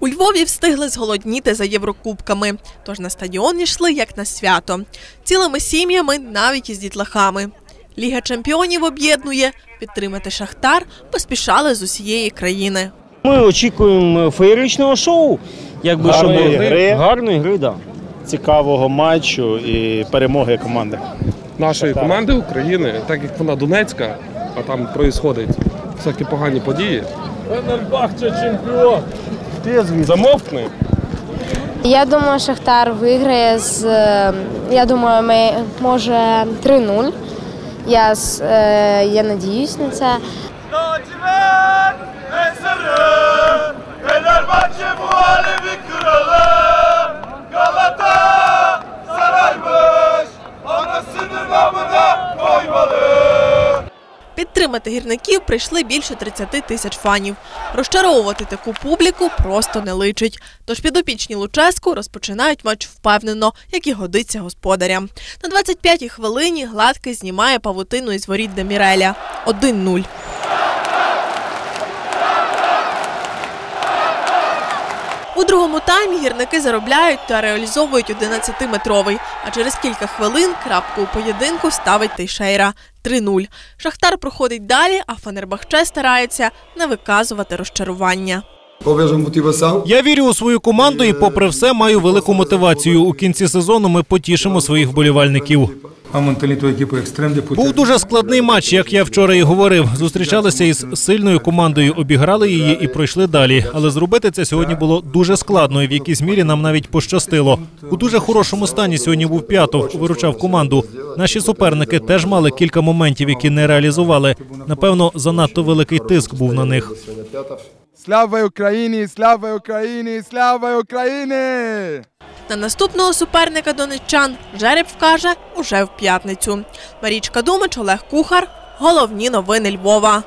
У Львові встигли зголодніти за Єврокубками, тож на стадіон йшли як на свято. Цілими сім'ями, навіть із дітлахами. Ліга чемпіонів об'єднує, підтримати Шахтар поспішали з усієї країни. Ми очікуємо феєричного шоу, якби Гарної щоб гри. гарної гри, да. цікавого матчу і перемоги команди. нашої команди України, так як вона Донецька, а там відбувають всякі погані події. Замовкни. Я думаю, Шахтар виграє з. е, Я думаю, ми може 3-0. Я, е, я надіюсь на це. Підтримати гірників прийшли більше 30 тисяч фанів. Розчаровувати таку публіку просто не личить. Тож підопічні Луческу розпочинають матч впевнено, як і годиться господарям. На 25-й хвилині гладкий знімає павутину із воріт Деміреля. 1-0. У другому таймі гірники заробляють та реалізовують 11-метровий, а через кілька хвилин крапку у поєдинку ставить Тейшейра 3-0. Шахтар проходить далі, а Фанербахче старається не виказувати розчарування. Я вірю у свою команду і, попри все, маю велику мотивацію. У кінці сезону ми потішимо своїх вболівальників. Був дуже складний матч, як я вчора і говорив. Зустрічалися із сильною командою, обіграли її і пройшли далі. Але зробити це сьогодні було дуже складно, і в якійсь мірі нам навіть пощастило. У дуже хорошому стані сьогодні був п'ятов, виручав команду. Наші суперники теж мали кілька моментів, які не реалізували. Напевно, занадто великий тиск був на них. Слава Україні! Слава Україні! Слава Україні! На наступного суперника донеччан жереб вкаже уже в п'ятницю. Марічка Думич, Олег Кухар. Головні новини Львова.